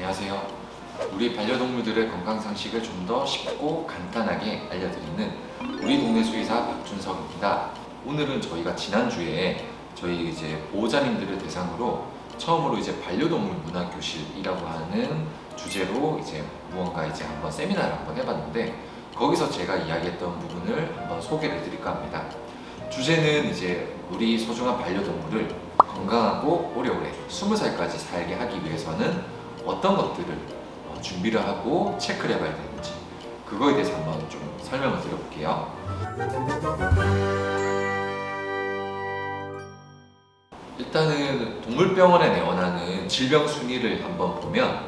안녕하세요. 우리 반려동물들의 건강 상식을 좀 더 쉽고 간단하게 알려드리는 우리 동네 수의사 박준석입니다. 오늘은 저희가 지난주에 저희 이제 보호자님들을 대상으로 처음으로 이제 반려동물 문화 교실이라고 하는 주제로 이제 무언가 이제 한번 세미나를 한번 해봤는데 거기서 제가 이야기했던 부분을 한번 소개를 해드릴까 합니다. 주제는 이제 우리 소중한 반려동물을 건강하고 오래오래 20살까지 살게 하기 위해서는 어떤 것들을 어, 준비를 하고 체크를 해봐야 되는지 그거에 대해서 한번 좀 설명을 드려볼게요. 일단은 동물병원에 내원하는 질병 순위를 한번 보면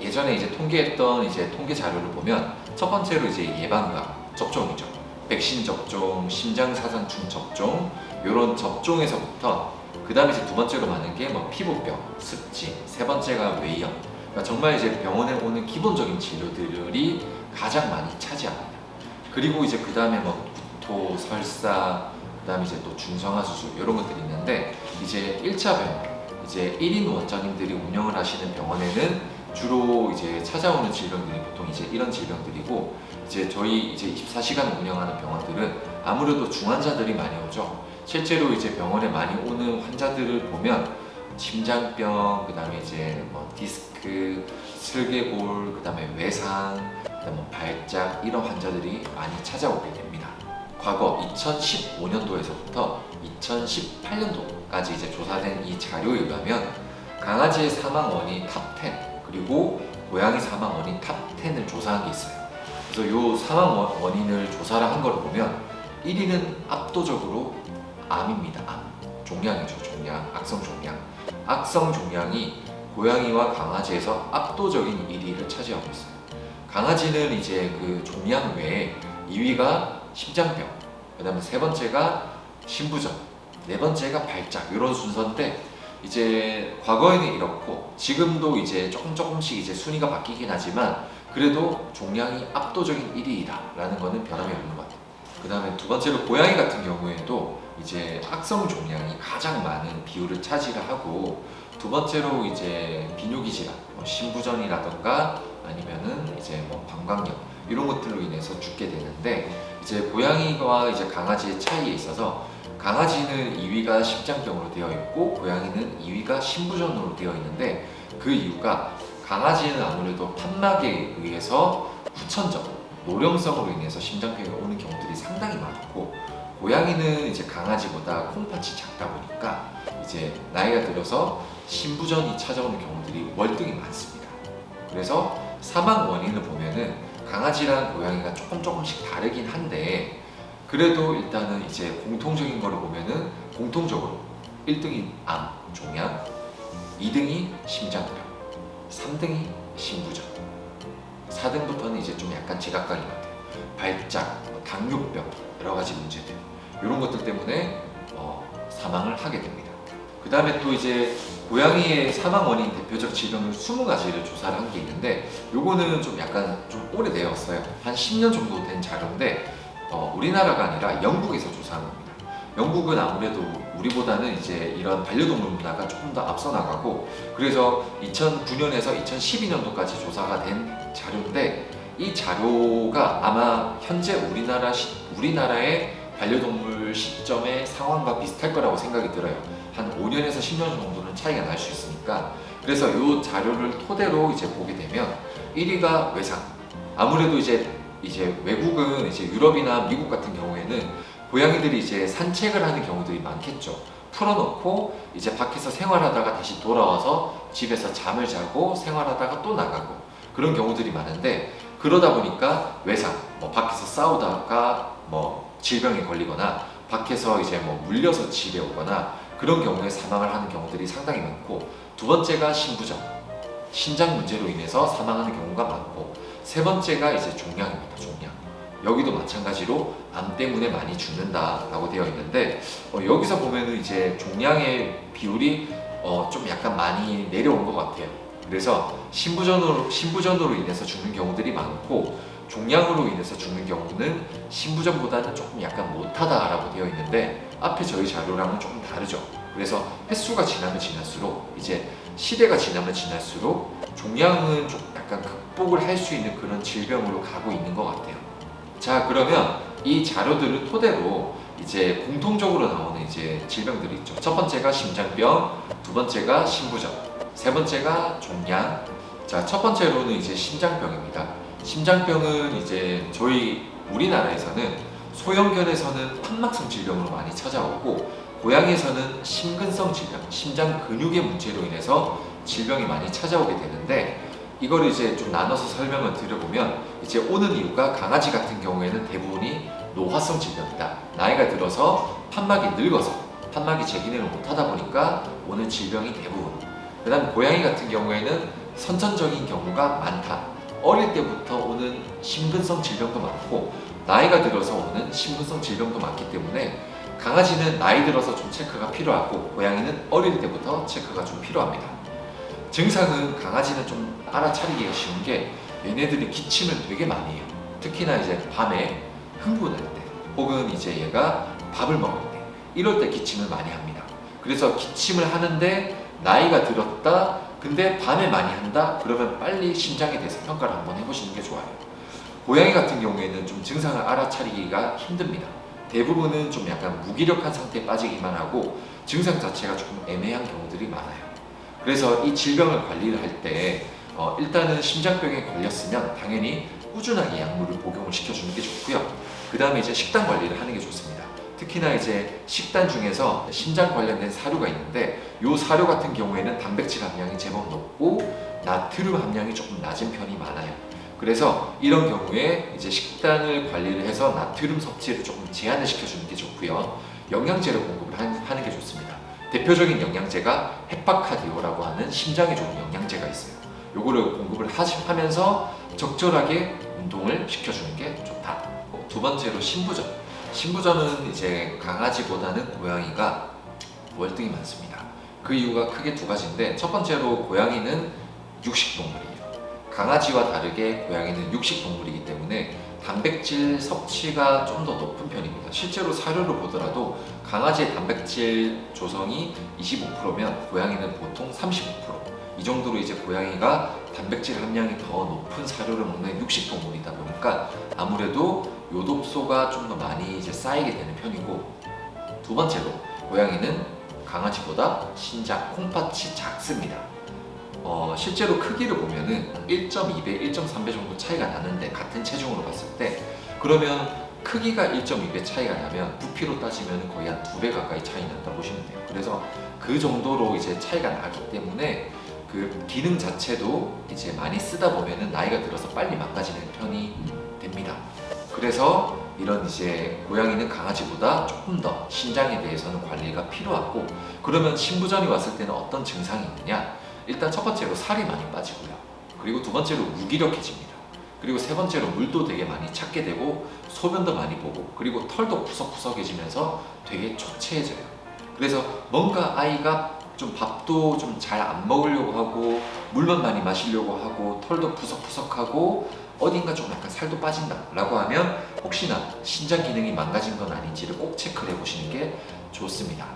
예전에 이제 통계했던 이제 통계 자료를 보면 첫 번째로 이제 예방과 접종이죠. 백신 접종, 심장 사상충 접종 이런 접종에서부터 그 다음에 이제 두 번째로 많은 게 뭐 피부병, 습지, 세 번째가 외염. 그러니까 정말 이제 병원에 오는 기본적인 치료들이 가장 많이 차지합니다. 그리고 이제 그 다음에 뭐 구토, 설사, 그 다음에 이제 또 중성화 수술 이런 것들이 있는데 이제 1차 병원, 이제 1인 원장님들이 운영을 하시는 병원에는 주로 이제 찾아오는 질병들이 보통 이제 이런 질병들이고 이제 저희 이제 24시간 운영하는 병원들은 아무래도 중환자들이 많이 오죠. 실제로 이제 병원에 많이 오는 환자들을 보면 심장병, 그다음에 이제 뭐 디스크, 슬개골, 그다음에 외상, 그다음에 뭐 발작 이런 환자들이 많이 찾아오게 됩니다. 과거 2015년도에서부터 2018년도까지 이제 조사된 이 자료에 의하면 강아지의 사망 원인 탑10 그리고 고양이 사망 원인 탑10을 조사한 게 있어요. 그래서 이 사망 원- 원인을 조사를 한 걸 보면 1위는 압도적으로 암입니다. 암. 종양이죠, 종양. 악성 종양. 악성 종양이 고양이와 강아지에서 압도적인 1위를 차지하고 있어요. 강아지는 이제 그 종양 외에 2위가 심장병, 그 다음에 세 번째가 신부전, 네 번째가 발작 이런 순서인데 이제 과거에는 이렇고 지금도 이제 조금 조금씩 이제 순위가 바뀌긴 하지만 그래도 종양이 압도적인 1위다라는 거는 변함이 없는 것 같아요. 그 다음에 두 번째로 고양이 같은 경우에도 이제 악성 종양이 가장 많은 비율을 차지를 하고 두 번째로 이제 비뇨기 질환, 뭐 신부전이라던가 아니면은 이제 뭐 방광염 이런 것들로 인해서 죽게 되는데 이제 고양이와 이제 강아지의 차이에 있어서 강아지는 2위가 심장병으로 되어 있고 고양이는 2위가 신부전으로 되어 있는데 그 이유가 강아지는 아무래도 판막에 의해서 후천적 노령성으로 인해서 심장병이 오는 경우들이 상당히 많고 고양이는 이제 강아지보다 콩팥이 작다 보니까 이제 나이가 들어서 신부전이 찾아오는 경우들이 월등히 많습니다. 그래서 사망 원인을 보면은 강아지랑 고양이가 조금 조금씩 다르긴 한데 그래도 일단은 이제 공통적인 거를 보면은 공통적으로 1등이 암, 종양, 2등이 심장병, 3등이 신부전, 4등부터는 이제 좀 약간 것 같아요. 발작, 뭐 당뇨병, 여러 가지 문제들 이런 것들 때문에 어, 사망을 하게 됩니다. 그 다음에 또 이제 고양이의 사망 원인 대표적 질병을 20가지를 조사를 한 게 있는데 요거는 좀 약간 좀 오래되었어요. 한 10년 정도 된 자료인데 어, 우리나라가 아니라 영국에서 조사한 겁니다. 영국은 아무래도 우리보다는 이제 이런 반려동물 문화가 조금 더 앞서 나가고 그래서 2009년에서 2012년도까지 조사가 된 자료인데 이 자료가 아마 현재 우리나라 시, 우리나라의 반려동물 시점의 상황과 비슷할 거라고 생각이 들어요. 한 5년에서 10년 정도는 차이가 날 수 있으니까 그래서 이 자료를 토대로 이제 보게 되면 1위가 외상. 아무래도 이제 이제 외국은 이제 유럽이나 미국 같은 경우에는 고양이들이 이제 산책을 하는 경우들이 많겠죠. 풀어놓고 이제 밖에서 생활하다가 다시 돌아와서 집에서 잠을 자고 생활하다가 또 나가고 그런 경우들이 많은데 그러다 보니까 외상, 뭐 밖에서 싸우다가 뭐 질병에 걸리거나 밖에서 이제 뭐 물려서 집에 오거나 그런 경우에 사망을 하는 경우들이 상당히 많고 두 번째가 신부전, 신장 문제로 인해서 사망하는 경우가 많고 세 번째가 이제 종양입니다. 종양. 여기도 마찬가지로 암 때문에 많이 죽는다라고 되어 있는데 어, 여기서 보면은 이제 종양의 비율이 어, 좀 약간 많이 내려온 것 같아요. 그래서 신부전으로 신부전으로 인해서 죽는 경우들이 많고 종양으로 인해서 죽는 경우는 신부전보다는 조금 약간 못하다라고 되어 있는데 앞에 저희 자료랑은 조금 다르죠. 그래서 횟수가 지나면 지날수록 이제 시대가 지나면 지날수록 종양은 좀 약간 극복을 할 수 있는 그런 질병으로 가고 있는 것 같아요. 자 그러면 이 자료들을 토대로 이제 공통적으로 나오는 이제 질병들이 있죠. 첫 번째가 심장병, 두 번째가 신부전, 세 번째가 종양. 자 첫 번째로는 이제 심장병입니다. 심장병은 이제 저희 우리나라에서는 소형견에서는 판막성 질병으로 많이 찾아오고 고양이에서는 심근성 질병, 심장 근육의 문제로 인해서 질병이 많이 찾아오게 되는데 이걸 이제 좀 나눠서 설명을 드려보면 이제 오는 이유가 강아지 같은 경우에는 대부분이 노화성 질병이다. 나이가 들어서 판막이 늙어서 판막이 재기능을 못하다 보니까 오는 질병이 대부분. 그다음 고양이 같은 경우에는 선천적인 경우가 많다. 어릴 때부터 오는 심근성 질병도 많고 나이가 들어서 오는 심근성 질병도 많기 때문에 강아지는 나이 들어서 좀 체크가 필요하고 고양이는 어릴 때부터 체크가 좀 필요합니다. 증상은 강아지는 좀 알아차리기가 쉬운 게 얘네들이 기침을 되게 많이 해요. 특히나 이제 밤에 흥분할 때 혹은 이제 얘가 밥을 먹을 때 이럴 때 기침을 많이 합니다. 그래서 기침을 하는데 나이가 들었다 근데 밤에 많이 한다 그러면 빨리 심장에 대해서 평가를 한번 해보시는 게 좋아요. 고양이 같은 경우에는 좀 증상을 알아차리기가 힘듭니다. 대부분은 좀 약간 무기력한 상태에 빠지기만 하고 증상 자체가 조금 애매한 경우들이 많아요. 그래서 이 질병을 관리를 할때 어, 일단은 심장병에 걸렸으면 당연히 꾸준하게 약물을 복용을 시켜주는 게 좋고요. 그 다음에 이제 식단 관리를 하는 게 좋습니다. 특히나 이제 식단 중에서 심장 관련된 사료가 있는데 이 사료 같은 경우에는 단백질 함량이 제법 높고 나트륨 함량이 조금 낮은 편이 많아요. 그래서 이런 경우에 이제 식단을 관리를 해서 나트륨 섭취를 조금 제한을 시켜주는 게 좋고요. 영양제를 공급을 하- 하는 게 좋습니다. 대표적인 영양제가 헤파카디오라고 하는 심장에 좋은 영양제가 있어요. 요거를 공급을 하면서 적절하게 운동을 시켜주는 게 좋다. 어, 두 번째로 신부전. 신부전은 이제 강아지보다는 고양이가 월등히 많습니다. 그 이유가 크게 두 가지인데 첫 번째로 고양이는 육식동물이에요. 강아지와 다르게 고양이는 육식동물이기 때문에 단백질 섭취가 좀 더 높은 편입니다. 실제로 사료를 보더라도 강아지의 단백질 조성이 25%면 고양이는 보통 35%. 이 정도로 이제 고양이가 단백질 함량이 더 높은 사료를 먹는 육식 동물이다 보니까 아무래도 요독소가 좀 더 많이 이제 쌓이게 되는 편이고 두 번째로 고양이는 강아지보다 신장 콩팥이 작습니다. 어, 실제로 크기를 보면은 1.2배, 1.3배 정도 차이가 나는데 같은 체중으로 봤을 때 그러면 크기가 1.2배 차이가 나면 부피로 따지면 거의 한 두 배 가까이 차이 난다 보시면 돼요. 그래서 그 정도로 이제 차이가 나기 때문에 그 기능 자체도 이제 많이 쓰다 보면은 나이가 들어서 빨리 망가지는 편이 됩니다. 그래서 이런 이제 고양이는 강아지보다 조금 더 신장에 대해서는 관리가 필요하고 그러면 신부전이 왔을 때는 어떤 증상이 있느냐? 일단 첫 번째로 살이 많이 빠지고요. 그리고 두 번째로 무기력해집니다. 그리고 세 번째로 물도 되게 많이 찾게 되고 소변도 많이 보고 그리고 털도 푸석푸석해지면서 되게 초췌해져요. 그래서 뭔가 아이가 좀 밥도 좀 잘 안 먹으려고 하고 물만 많이 마시려고 하고 털도 푸석푸석하고 어딘가 좀 약간 살도 빠진다라고 하면 혹시나 신장 기능이 망가진 건 아닌지를 꼭 체크를 해보시는 게 좋습니다.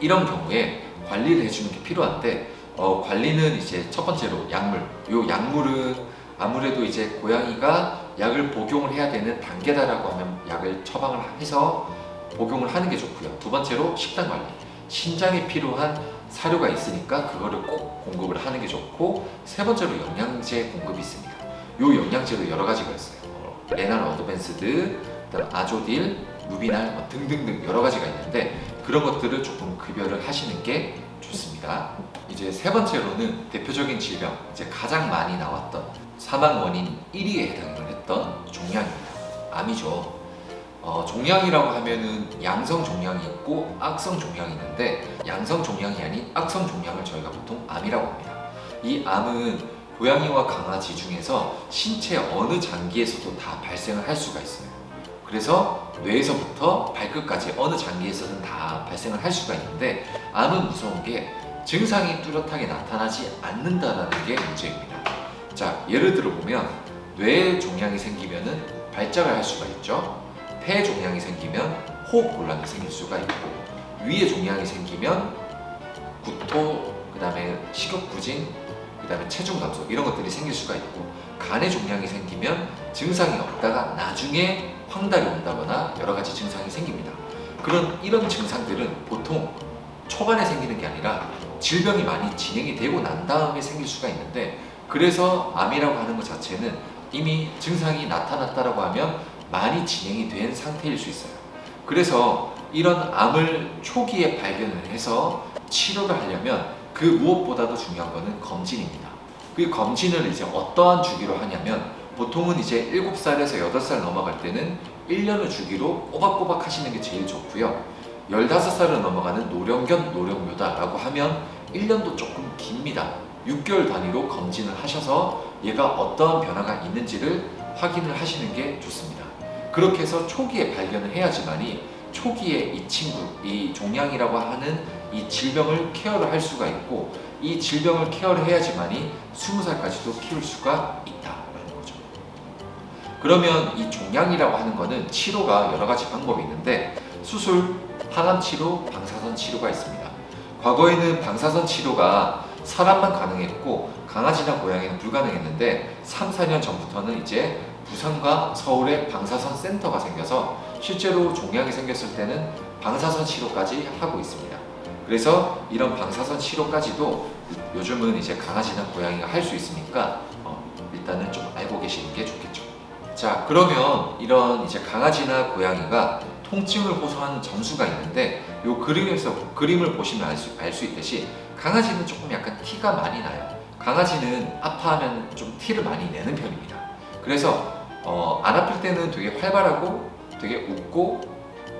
이런 경우에 관리를 해주는 게 필요한데 어, 관리는 이제 첫 번째로 약물. 요 약물은 아무래도 이제 고양이가 약을 복용을 해야 되는 단계다라고 하면 약을 처방을 해서 복용을 하는 게 좋고요. 두 번째로 식단 관리. 신장에 필요한 사료가 있으니까 그거를 꼭 공급을 하는 게 좋고 세 번째로 영양제 공급이 있습니다. 요 영양제도 여러 가지가 있어요. 어, 레날 어드밴스드, 그다음 아조딜, 루비날 뭐 등등등 여러 가지가 있는데 그런 것들을 조금 급여를 하시는 게 좋습니다. 이제 세 번째로는 대표적인 질병, 이제 가장 많이 나왔던 사망 원인 1위에 해당을 했던 종양입니다. 암이죠. 어, 종양이라고 하면은 양성 종양이 있고 악성 종양이 있는데 양성 종양이 아닌 악성 종양을 저희가 보통 암이라고 합니다. 이 암은 고양이와 강아지 중에서 신체 어느 장기에서도 다 발생을 할 수가 있어요. 그래서 뇌에서부터 발끝까지 어느 장기에서든 다 발생을 할 수가 있는데 암은 무서운 게 증상이 뚜렷하게 나타나지 않는다라는 게 문제입니다. 자, 예를 들어 보면 뇌 종양이 생기면은 발작을 할 수가 있죠. 폐 종양이 생기면 호흡 곤란이 생길 수가 있고 위에 종양이 생기면 구토, 그다음에 식욕 부진, 그다음에 체중 감소 이런 것들이 생길 수가 있고 간의 종양이 생기면 증상이 없다가 나중에 황달이 온다거나 여러 가지 증상이 생깁니다. 그런 이런 증상들은 보통 초반에 생기는 게 아니라 질병이 많이 진행이 되고 난 다음에 생길 수가 있는데 그래서 암이라고 하는 것 자체는 이미 증상이 나타났다라고 하면 많이 진행이 된 상태일 수 있어요. 그래서 이런 암을 초기에 발견을 해서 치료를 하려면 그 무엇보다도 중요한 거는 검진입니다. 그 검진을 이제 어떠한 주기로 하냐면 보통은 이제 7살에서 8살 넘어갈 때는 1년을 주기로 꼬박꼬박 하시는 게 제일 좋고요. 15살을 넘어가는 노령견 노령묘다라고 하면 1년도 조금 깁니다. 6개월 단위로 검진을 하셔서 얘가 어떠한 변화가 있는지를 확인을 하시는 게 좋습니다. 그렇게 해서 초기에 발견을 해야지만이 초기에 이 친구, 이 종양이라고 하는 이 질병을 케어를 할 수가 있고 이 질병을 케어를 해야지만이 20살까지도 키울 수가 있다라는 거죠. 그러면 이 종양이라고 하는 거는 치료가 여러 가지 방법이 있는데 수술, 항암 치료, 방사선 치료가 있습니다. 과거에는 방사선 치료가 사람만 가능했고 강아지나 고양이는 불가능했는데 3, 4년 전부터는 이제 부산과 서울에 방사선 센터가 생겨서 실제로 종양이 생겼을 때는 방사선 치료까지 하고 있습니다. 그래서 이런 방사선 치료까지도 요즘은 이제 강아지나 고양이가 할 수 있으니까 어, 일단은 좀 알고 계시는 게 좋겠죠. 자, 그러면 이런 이제 강아지나 고양이가 통증을 호소하는 점수가 있는데 요 그림에서 그림을 보시면 알 수 알수 있듯이 강아지는 조금 약간 티가 많이 나요. 강아지는 아파하면 좀 티를 많이 내는 편입니다. 그래서 어, 안 아플 때는 되게 활발하고 되게 웃고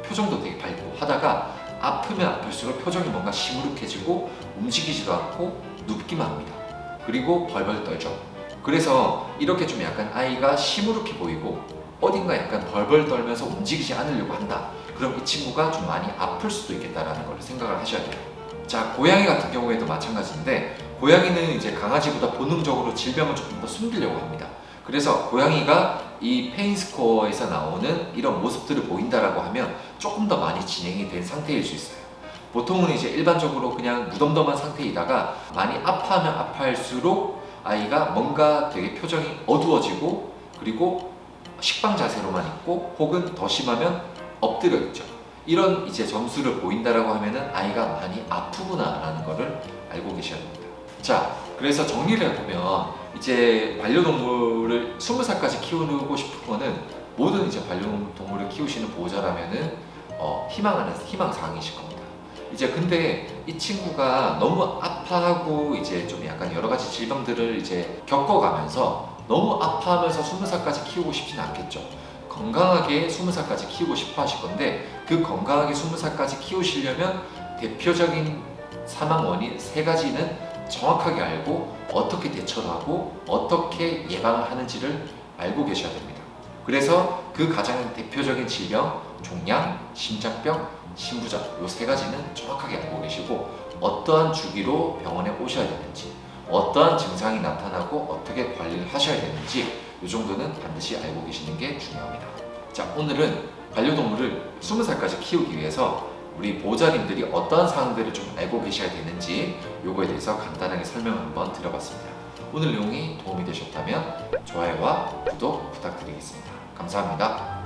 표정도 되게 밝고 하다가 아프면 아플수록 표정이 뭔가 시무룩해지고 움직이지도 않고 눕기만 합니다. 그리고 벌벌 떨죠. 그래서 이렇게 좀 약간 아이가 시무룩해 보이고 어딘가 약간 벌벌 떨면서 움직이지 않으려고 한다. 그럼 이 친구가 좀 많이 아플 수도 있겠다라는 걸 생각을 하셔야 돼요. 자, 고양이 같은 경우에도 마찬가지인데 고양이는 이제 강아지보다 본능적으로 질병을 조금 더 숨기려고 합니다. 그래서 고양이가 이 페인 스코어에서 나오는 이런 모습들을 보인다라고 하면 조금 더 많이 진행이 된 상태일 수 있어요. 보통은 이제 일반적으로 그냥 무덤덤한 상태이다가 많이 아파하면 아파할수록 아이가 뭔가 되게 표정이 어두워지고 그리고 식빵 자세로만 있고 혹은 더 심하면 엎드려 있죠. 이런 이제 점수를 보인다라고 하면은 아이가 많이 아프구나라는 거를 알고 계셔야 됩니다. 자, 그래서 정리를 해보면 이제 반려동물을 20살까지 키우고 싶은 거는 모든 이제 반려동물을 키우시는 보호자라면은 어, 희망하는 희망 사항이실 겁니다. 이제 근데 이 친구가 너무 아파하고 이제 좀 약간 여러 가지 질병들을 이제 겪어가면서 너무 아파하면서 20살까지 키우고 싶지는 않겠죠. 건강하게 20살까지 키우고 싶어 하실 건데 그 건강하게 20살까지 키우시려면 대표적인 사망 원인 세 가지는 정확하게 알고 어떻게 대처를 하고 어떻게 예방을 하는지를 알고 계셔야 됩니다. 그래서 그 가장 대표적인 질병, 종양, 심장병, 신부전 이세 가지는 정확하게 알고 계시고 어떠한 주기로 병원에 오셔야 되는지 어떠한 증상이 나타나고 어떻게 관리를 하셔야 되는지 이 정도는 반드시 알고 계시는 게 중요합니다. 자 오늘은 반려동물을 20살까지 키우기 위해서 우리 보호자님들이 어떠한 사항들을 좀 알고 계셔야 되는지 요거에 대해서 간단하게 설명 한번 드려봤습니다. 오늘 내용이 도움이 되셨다면 좋아요와 구독 부탁드리겠습니다. 감사합니다.